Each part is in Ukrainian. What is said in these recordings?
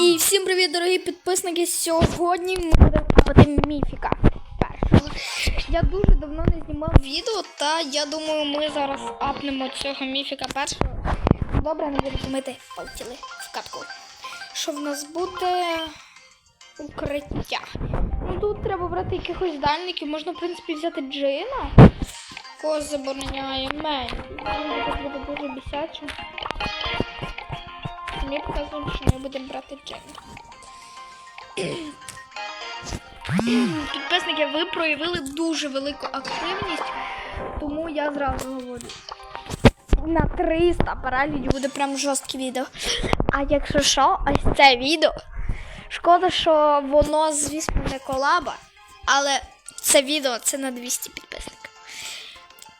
І всім привіт, дорогі підписники. Сьогодні ми будемо капати міфіка першого. Я дуже давно не знімав відео, та я думаю, ми зараз апнемо цього міфіка першого. Добре, не буду мити полетіли в катку. Що в нас буде укриття. Ну тут треба брати якихось дальників. Можна, в принципі, взяти джина. Кого забороняє Мені. Він буде дуже бісячим. Мені показують, що ми будемо брати джин. Підписники, ви проявили дуже велику активність, тому я зразу говорю. На 300 переглядів буде прям жорстке відео. А якщо що, ось це відео. Шкода, що воно, звісно, не колаба, але це відео це на 200 підписників.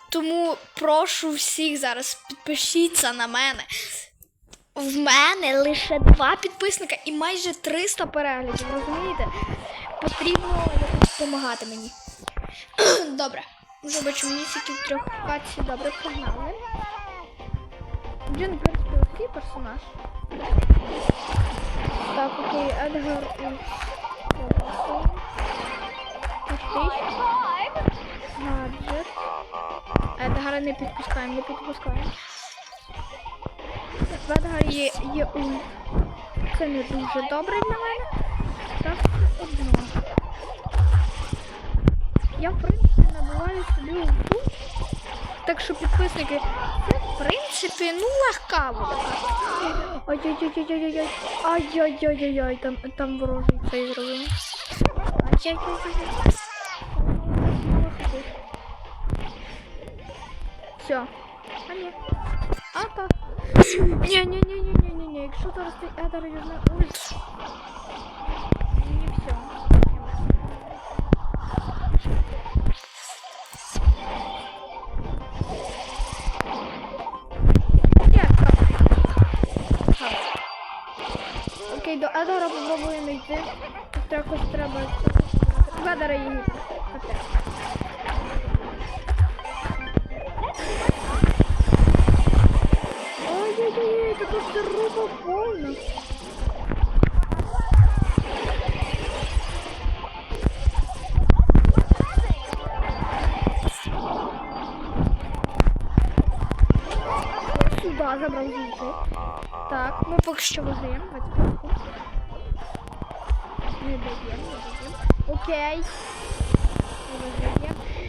Тому прошу всіх зараз підпишіться на мене. В мене лише два підписника і майже 300 переглядів, розумієте? Потрібно допомагати мені. Добре. Вже бачу міфіків трьох в хаті. Добре, погнали. Джин, в принципі, персонаж. Так, окей, Едгар і... Гаджет. Едгара не підпускаємо, не підпускаємо. В Едгара є, є ульт. Це не дуже добре для мене. Так, одно. Я, в принципі, набиваю собі ульту. Так що підписники, це, в принципі, ну легка буде. Ай-яй-яй-яй-яй-яй. Ай-яй-яй-яй-яй. Там, там ворожий цей зробив. Ай-яй-яй-яй. Все. А ні. А так. Ні-ні-ні-ні-ні-ні. Якщо зараз ти Едар юзне ульт. І все. Як так? Так. Окей, до Едора попробуємо йти. Тут якось треба. В Едора її. Окей. Ой-ой-ой, это здорово больно. Сюда забрав звідси. Так, ми поки що виграємо. Не даємо, не даємо. Окей.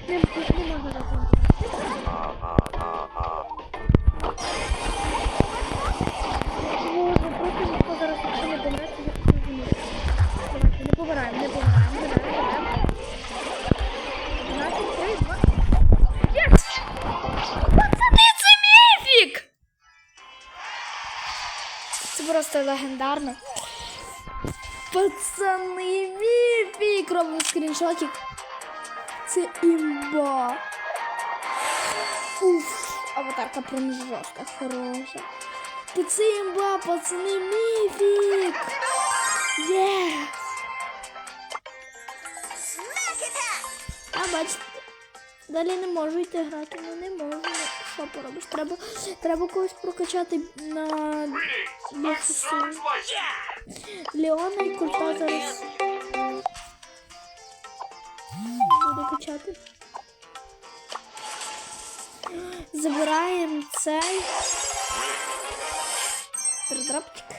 Не виграємо. Не, можна так. Це просто легендарно. Пацани, міфік! Робимо скріншотик. Це імба. Уф, аватарка прям жорстка, хороша. Це імба, пацани, міфік! Є! А бачите, далі не можу йти грати, ну не можу. Що поробиш? Треба, треба когось прокачати на сил. Леона і Культа зараз буду качати. Забираємо цей. Передрапчик.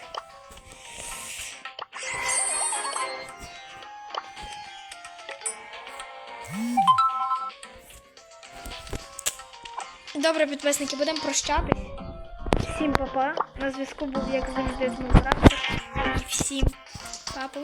Добре, підписники, будемо прощатись. Всім папа. На зв'язку був, як завжди, з Мозрапtor. Всім папа.